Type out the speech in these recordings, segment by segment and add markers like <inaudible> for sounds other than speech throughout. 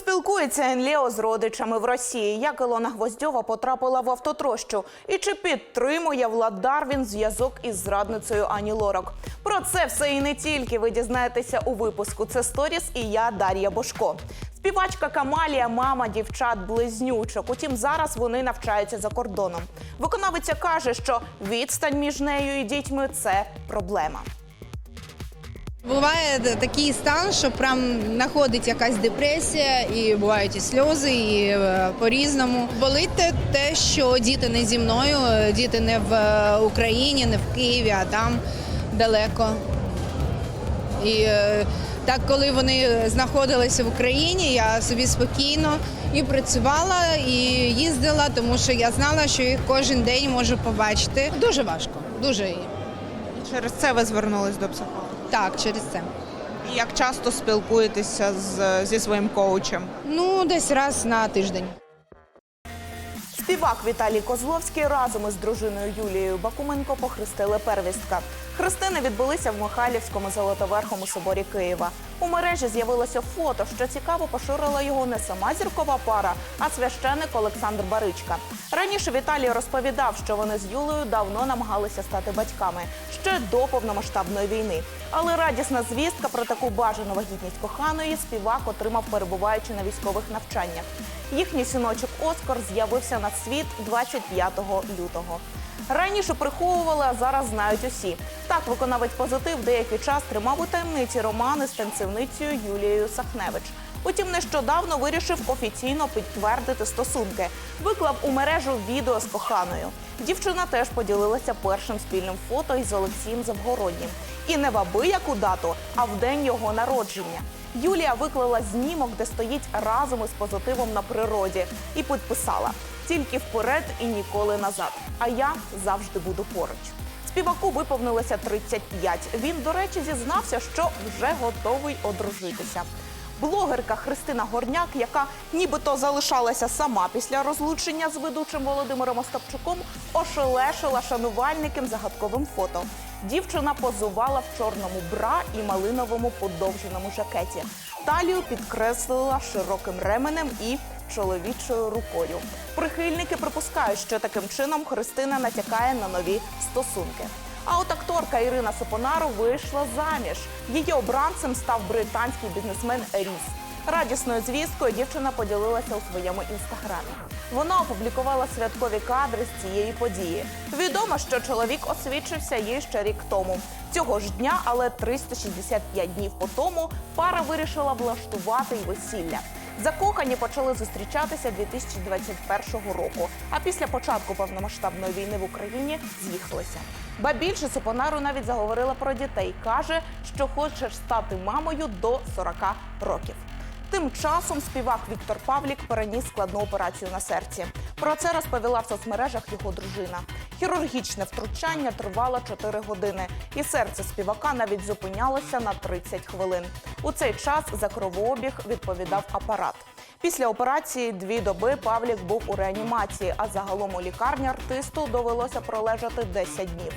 спілкується Енліо з родичами в Росії? Як Ілона Гвоздьова потрапила в автотрощу? І чи підтримує Влад Дарвін зв'язок із зрадницею Ані Лорак? Про це все і не тільки ви дізнаєтеся у випуску. Це сторіс і я Дар'я Бошко. Співачка Камалія, мама дівчат близнючок. Утім, зараз вони навчаються за кордоном. Виконавиця каже, що відстань між нею і дітьми це проблема. Буває такий стан, що прям знаходить якась депресія, і бувають і сльози, і е, по-різному. Болить те, що діти не зі мною, е, діти не в е, Україні, не в Києві, а там далеко. І так, коли вони знаходилися в Україні, я собі спокійно і працювала, і їздила, тому що я знала, що їх кожен день можу побачити. Дуже важко, дуже Через це ви звернулись до психолога. Так, через це. І як часто спілкуєтеся з, зі своїм коучем? Ну, десь раз на тиждень. Співак Віталій Козловський разом із дружиною Юлією Бакуменко похрестили первістка. Хрестини відбулися в Михайлівському Золотоверхому соборі Києва. У мережі з'явилося фото, що цікаво поширила його не сама зіркова пара, а священик Олександр Баричка. Раніше Віталій розповідав, що вони з Юлею давно намагалися стати батьками ще до повномасштабної війни. Але радісна звістка про таку бажану вагітність коханої співак отримав, перебуваючи на військових навчаннях. Їхній синочок Оскар з'явився на світ 25 лютого. Раніше приховували, а зараз знають усі. Так, виконавець позитив деякий час тримав у таємниці романи з танцівницею Юлією Сахневич. Утім, нещодавно вирішив офіційно підтвердити стосунки. Виклав у мережу відео з коханою. Дівчина теж поділилася першим спільним фото із Олексієм Завгороднім. І не в абияку дату, а в день його народження. Юлія виклала знімок, де стоїть разом із позитивом на природі, і підписала тільки вперед і ніколи назад. А я завжди буду поруч. Співаку виповнилося 35. Він, до речі, зізнався, що вже готовий одружитися. Блогерка Христина Горняк, яка нібито залишалася сама після розлучення з ведучим Володимиром Остапчуком, ошелешила шанувальникам загадковим фото. Дівчина позувала в чорному бра і малиновому подовженому жакеті. Талію підкреслила широким ременем і чоловічою рукою. Прихильники припускають, що таким чином Христина натякає на нові стосунки. А от акторка Ірина Сопонару вийшла заміж. Її обранцем став британський бізнесмен Ріс. Радісною звісткою дівчина поділилася у своєму інстаграмі. Вона опублікувала святкові кадри з цієї події. Відомо, що чоловік освідчився їй ще рік тому. Цього ж дня, але 365 днів по тому, пара вирішила влаштувати й весілля. Закохані почали зустрічатися 2021 року. А після початку повномасштабної війни в Україні з'їхалися. Ба більше Супонару навіть заговорила про дітей. каже, що хоче стати мамою до 40 років. Тим часом співак Віктор Павлік переніс складну операцію на серці. Про це розповіла в соцмережах його дружина. Хірургічне втручання тривало 4 години, і серце співака навіть зупинялося на 30 хвилин. У цей час за кровообіг відповідав апарат. Після операції дві доби Павлік був у реанімації, а загалом у лікарні артисту довелося пролежати 10 днів.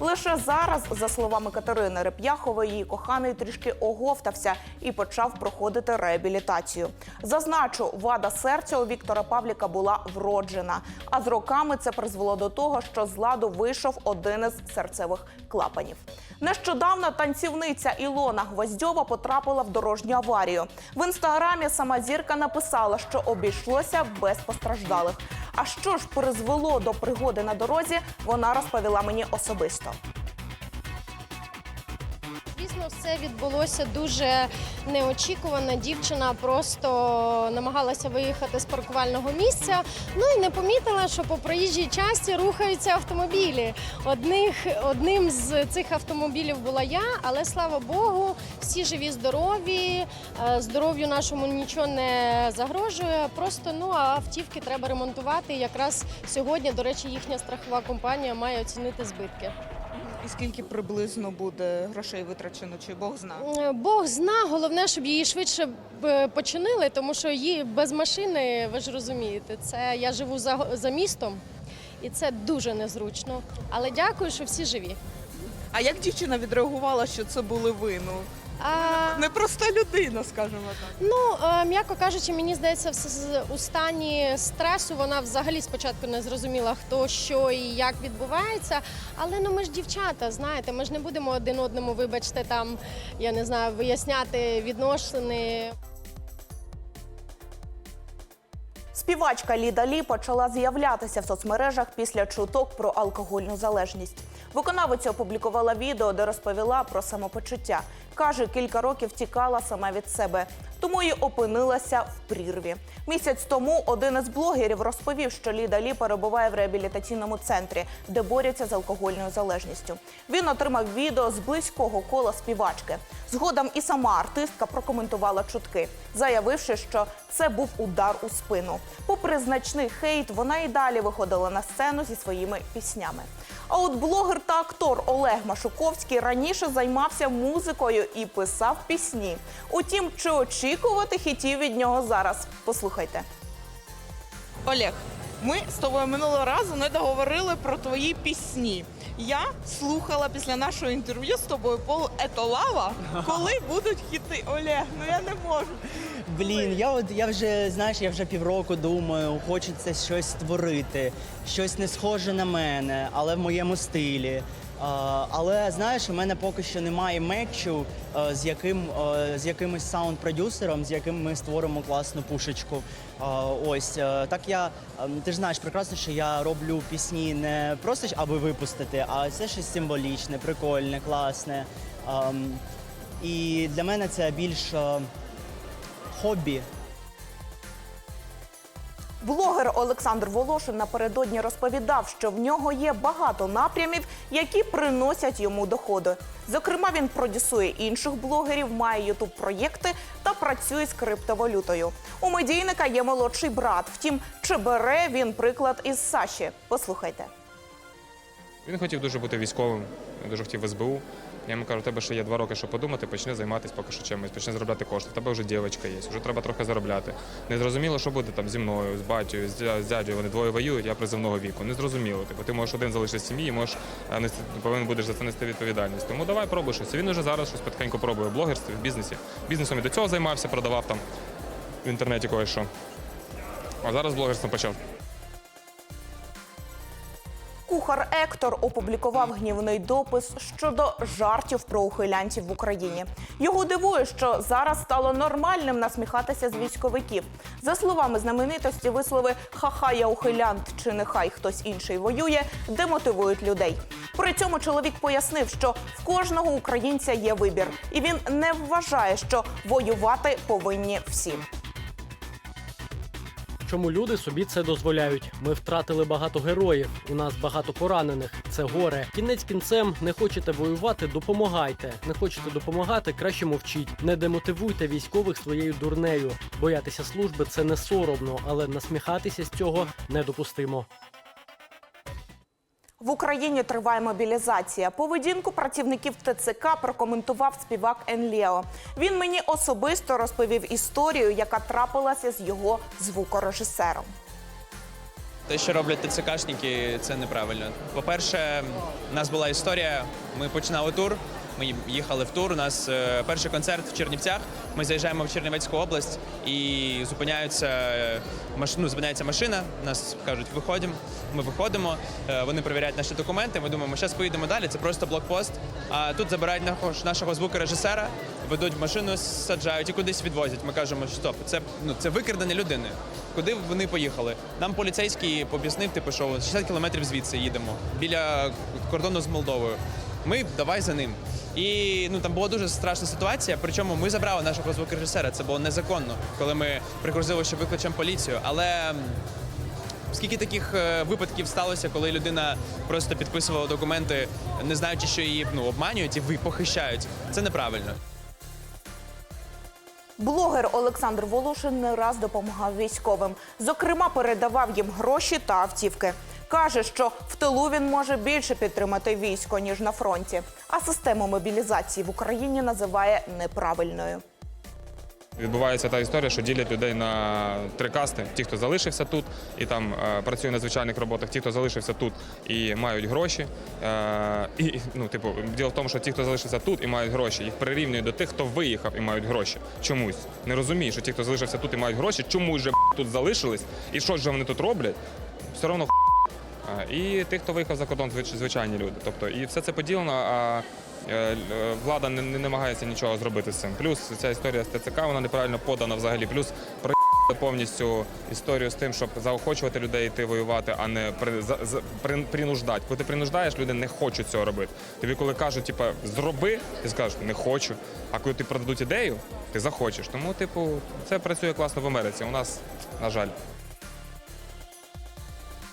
Лише зараз, за словами Катерини Реп'яхової, її коханий трішки оговтався і почав проходити реабілітацію. Зазначу, вада серця у Віктора Павліка була вроджена. А з роками це призвело до того, що з ладу вийшов один із серцевих клапанів. Нещодавно танцівниця Ілона Гвоздьова потрапила в дорожню аварію. В інстаграмі сама зірка написала, що обійшлося без постраждалих. А що ж призвело до пригоди на дорозі, вона розповіла мені особисто. Все відбулося дуже неочікувано. Дівчина просто намагалася виїхати з паркувального місця. Ну і не помітила, що по проїжджій часті рухаються автомобілі. Одних, одним з цих автомобілів була я, але слава Богу, всі живі, здорові. Е, Здоров'ю нашому нічого не загрожує. Просто ну а автівки треба ремонтувати. Якраз сьогодні, до речі, їхня страхова компанія має оцінити збитки. І скільки приблизно буде грошей витрачено, чи Бог зна? Е, Бог зна, головне, щоб її швидше починили, тому що її без машини, ви ж розумієте, це я живу за, за містом, і це дуже незручно. Але дякую, що всі живі. А як дівчина відреагувала, що це були ви? Ну А, Непроста людина, скажімо так. Ну, е, м'яко кажучи, мені здається, в с- у стані стресу вона взагалі спочатку не зрозуміла, хто що і як відбувається. Але ну ми ж дівчата, знаєте, ми ж не будемо один одному, вибачте, там я не знаю, виясняти відносини. Співачка Ліда Лі почала з'являтися в соцмережах після чуток про алкогольну залежність. Виконавиця опублікувала відео, де розповіла про самопочуття. Каже, кілька років тікала сама від себе, тому і опинилася в прірві. Місяць тому один із блогерів розповів, що Ліда Лі перебуває в реабілітаційному центрі, де борються з алкогольною залежністю. Він отримав відео з близького кола співачки. Згодом і сама артистка прокоментувала чутки, заявивши, що це був удар у спину. Попри значний хейт, вона і далі виходила на сцену зі своїми піснями. А от блогер та актор Олег Машуковський раніше займався музикою і писав пісні. Утім, чи очікувати хітів від нього зараз? Послухайте. Олег, ми з тобою минулого разу не договорили про твої пісні. Я слухала після нашого інтерв'ю з тобою Пол Ето Лава, коли будуть хіти. Олег, ну я не можу. Блін, я от я вже знаєш, я вже півроку думаю, хочеться щось створити, щось не схоже на мене, але в моєму стилі. А, але знаєш, у мене поки що немає мечу, а, з яким а, з якимось саунд-продюсером, з яким ми створимо класну пушечку. А, ось а, так я ем, ти ж знаєш прекрасно, що я роблю пісні не просто аби випустити, а це щось символічне, прикольне, класне. Ем, і для мене це більш е, хобі. Блогер Олександр Волошин напередодні розповідав, що в нього є багато напрямів, які приносять йому доходи. Зокрема, він продюсує інших блогерів, має ютуб проєкти та працює з криптовалютою. У медійника є молодший брат. Втім, чи бере він приклад із Саші? Послухайте. Він хотів дуже бути військовим, дуже хотів в СБУ. Я йому кажу, у тебе ще є два роки, щоб подумати, почни займатися поки що чимось, почни заробляти кошти. В тебе вже дівчинка є, вже треба трохи заробляти. Не зрозуміло, що буде там зі мною, з батькою, з дя- з дядьою. Вони двоє воюють, я приземного віку. Не зрозуміло. Типу, ти можеш один залишитися в сім'ї, можеш нести- повинен будеш за це нести відповідальність. Тому давай пробуй щось. Він уже зараз щось потихеньку пробує в блогерстві, в бізнесі. Бізнесом і до цього займався, продавав там в інтернеті кое-що. А зараз блогерством почав. Кухар Ектор опублікував гнівний допис щодо жартів про ухилянців в Україні. Його дивує, що зараз стало нормальним насміхатися з військовиків. За словами знаменитості, вислови Ха-ха, я ухилянт чи нехай хтось інший воює, демотивують людей. При цьому чоловік пояснив, що в кожного українця є вибір, і він не вважає, що воювати повинні всі. Чому люди собі це дозволяють? Ми втратили багато героїв. У нас багато поранених. Це горе. Кінець кінцем не хочете воювати, допомагайте. Не хочете допомагати, краще мовчіть. Не демотивуйте військових своєю дурнею. Боятися служби це не соромно, але насміхатися з цього недопустимо. В Україні триває мобілізація. Поведінку працівників ТЦК прокоментував співак Енліо. Він мені особисто розповів історію, яка трапилася з його звукорежисером. Те, що роблять ТЦКшники, це неправильно. По-перше, у нас була історія. Ми починали тур. Ми їхали в тур. У нас е, перший концерт в Чернівцях. Ми заїжджаємо в Чернівецьку область і зупиняються е, ну, зупиняється машина. Нас кажуть, виходимо. Ми виходимо. е, Вони перевіряють наші документи. Ми думаємо, зараз поїдемо далі. Це просто блокпост. А тут забирають нашого, звукорежисера, ведуть в машину, саджають і кудись відвозять. Ми кажемо, що стоп, це ну це викрадення людини. Куди вони поїхали? Нам поліцейський пояснив, типу, що 60 кілометрів звідси їдемо біля кордону з Молдовою. Ми давай за ним. І ну там була дуже страшна ситуація. Причому ми забрали нашого звукорежисера. Це було незаконно, коли ми пригрозили, що викличемо поліцію. Але скільки таких е, випадків сталося, коли людина просто підписувала документи, не знаючи, що її ну обманюють і ви похищають. Це неправильно. Блогер Олександр Волошин не раз допомагав військовим. Зокрема, передавав їм гроші та автівки. Каже, що в тилу він може більше підтримати військо ніж на фронті. А систему мобілізації в Україні називає неправильною. Відбувається та історія, що ділять людей на три касти: ті, хто залишився тут і там е, працює на звичайних роботах, ті, хто залишився тут і мають гроші. Е, і ну, типу, діло в тому, що ті, хто залишився тут і мають гроші, їх прирівнюють до тих, хто виїхав і мають гроші. Чомусь не розумію, що ті, хто залишився тут і мають гроші, чомусь же тут залишились, і що ж вони тут роблять, все одно а, І тих, хто виїхав за кордон, звич- звичайні люди. Тобто, і все це поділено, а е, е, влада не, намагається нічого зробити з цим. Плюс ця історія з ТЦК, вона неправильно подана взагалі. Плюс про <laughs> повністю історію з тим, щоб заохочувати людей йти воювати, а не при, принуждати. Коли ти принуждаєш, люди не хочуть цього робити. Тобі, коли кажуть, типу, зроби, ти скажеш, не хочу. А коли ти продадуть ідею, ти захочеш. Тому, типу, це працює класно в Америці. У нас, на жаль.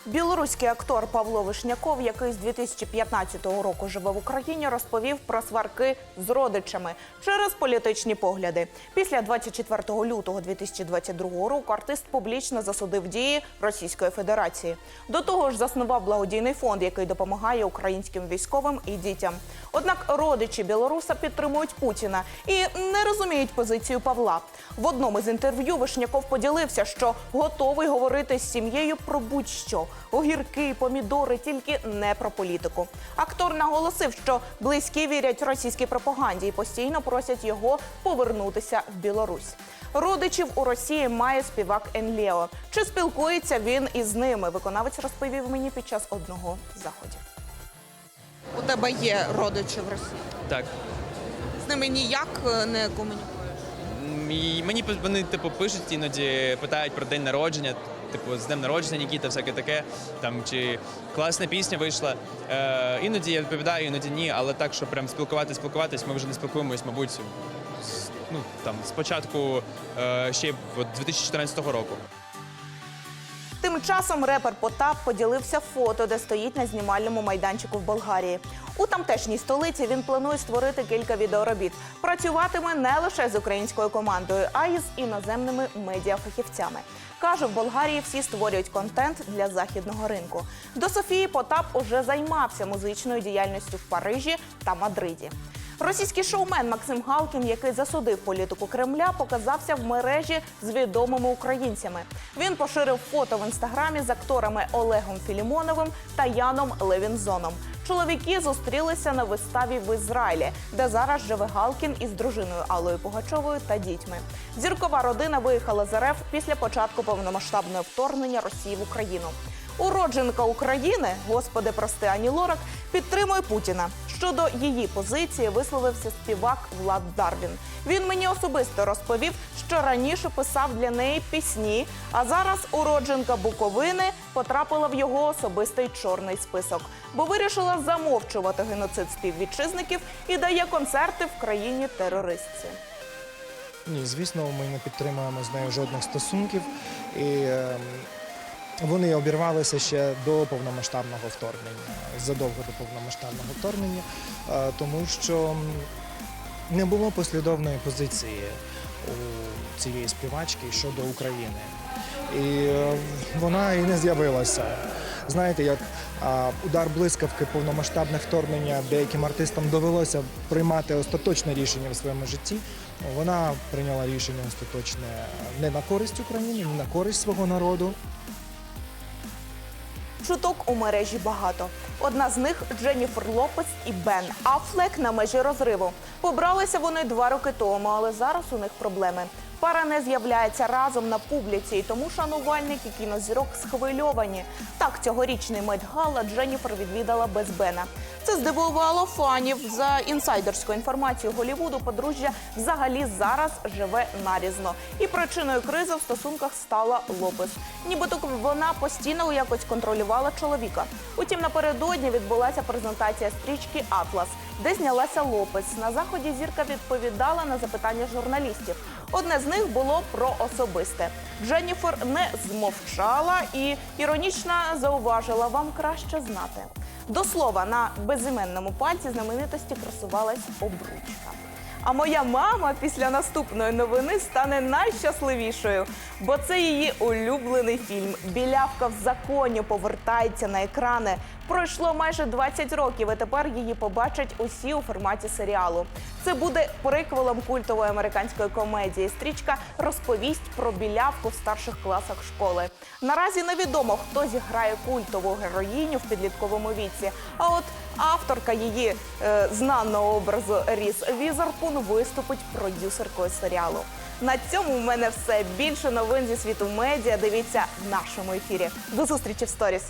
Білоруський актор Павло Вишняков, який з 2015 року живе в Україні, розповів про сварки з родичами через політичні погляди. Після 24 лютого 2022 року артист публічно засудив дії Російської Федерації. До того ж, заснував благодійний фонд, який допомагає українським військовим і дітям. Однак родичі білоруса підтримують Путіна і не розуміють позицію Павла. В одному з інтерв'ю Вишняков поділився, що готовий говорити з сім'єю про будь-що огірки, помідори, тільки не про політику. Актор наголосив, що близькі вірять російській пропаганді і постійно просять його повернутися в Білорусь. Родичів у Росії має співак Енлео. Чи спілкується він із ними? Виконавець розповів мені під час одного заходів. У тебе є родичі в Росії. Так. З ними ніяк е, не комунікуєш. І мені вони типу пишуть іноді, питають про день народження. Типу, з днем народження Нікіта, всяке таке, там чи класна пісня вийшла. Е, іноді я відповідаю, іноді ні, але так, що прям спілкуватись, спілкуватись, ми вже не спілкуємось, мабуть, з, ну там з початку е, ще от 2014 року. Тим часом репер Потап поділився фото, де стоїть на знімальному майданчику в Болгарії. У тамтешній столиці він планує створити кілька відеоробіт. Працюватиме не лише з українською командою, а й з іноземними медіафахівцями. Каже, в Болгарії всі створюють контент для західного ринку. До Софії Потап уже займався музичною діяльністю в Парижі та Мадриді. Російський шоумен Максим Галкін, який засудив політику Кремля, показався в мережі з відомими українцями. Він поширив фото в інстаграмі з акторами Олегом Філімоновим та Яном Левінзоном. Чоловіки зустрілися на виставі в Ізраїлі, де зараз живе Галкін із дружиною Аллою Пугачовою та дітьми. Зіркова родина виїхала з РФ після початку повномасштабного вторгнення Росії в Україну. Уродженка України, господи, прости Ані Лорак, підтримує Путіна. Щодо її позиції висловився співак Влад Дарвін. Він мені особисто розповів, що раніше писав для неї пісні, а зараз уродженка Буковини потрапила в його особистий чорний список, бо вирішила замовчувати геноцид співвітчизників і дає концерти в країні терористці. Ні, звісно, ми не підтримуємо з нею жодних стосунків. І ем, вони обірвалися ще до повномасштабного вторгнення, задовго до повномасштабного вторгнення, е, тому що не було послідовної позиції у цієї співачки щодо України. І е, вона і не з'явилася. Знаєте, як удар блискавки повномасштабне вторгнення деяким артистам довелося приймати остаточне рішення в своєму житті. Вона прийняла рішення остаточне не на користь України, не на користь свого народу. Чуток у мережі багато. Одна з них Дженніфер Лопес і Бен Афлек на межі розриву. Побралися вони два роки тому, але зараз у них проблеми. Пара не з'являється разом на публіці, і тому шанувальники кінозірок схвильовані. Так, цьогорічний медгала Дженніфер відвідала без Бена. Це здивувало фанів. За інсайдерською інформацією Голівуду, подружжя взагалі зараз живе нарізно. І причиною кризи в стосунках стала Лопес. Нібито вона постійно якось контролювала чоловіка. Утім, напередодні відбулася презентація стрічки Атлас, де знялася Лопес. На заході зірка відповідала на запитання журналістів. Одне з них було про особисте. Дженніфер не змовчала і іронічно зауважила вам краще знати. До слова, на безіменному пальці знаменитості красувалась обручка. А моя мама після наступної новини стане найщасливішою, бо це її улюблений фільм. Білявка в законі повертається на екрани. Пройшло майже 20 років, і тепер її побачать усі у форматі серіалу. Це буде приквелом культової американської комедії. Стрічка розповість про білявку в старших класах школи. Наразі невідомо, хто зіграє культову героїню в підлітковому віці. А от авторка її е, знаного образу Ріс Візарпун виступить продюсеркою серіалу. На цьому в мене все. Більше новин зі світу медіа. Дивіться в нашому ефірі. До зустрічі в сторіс.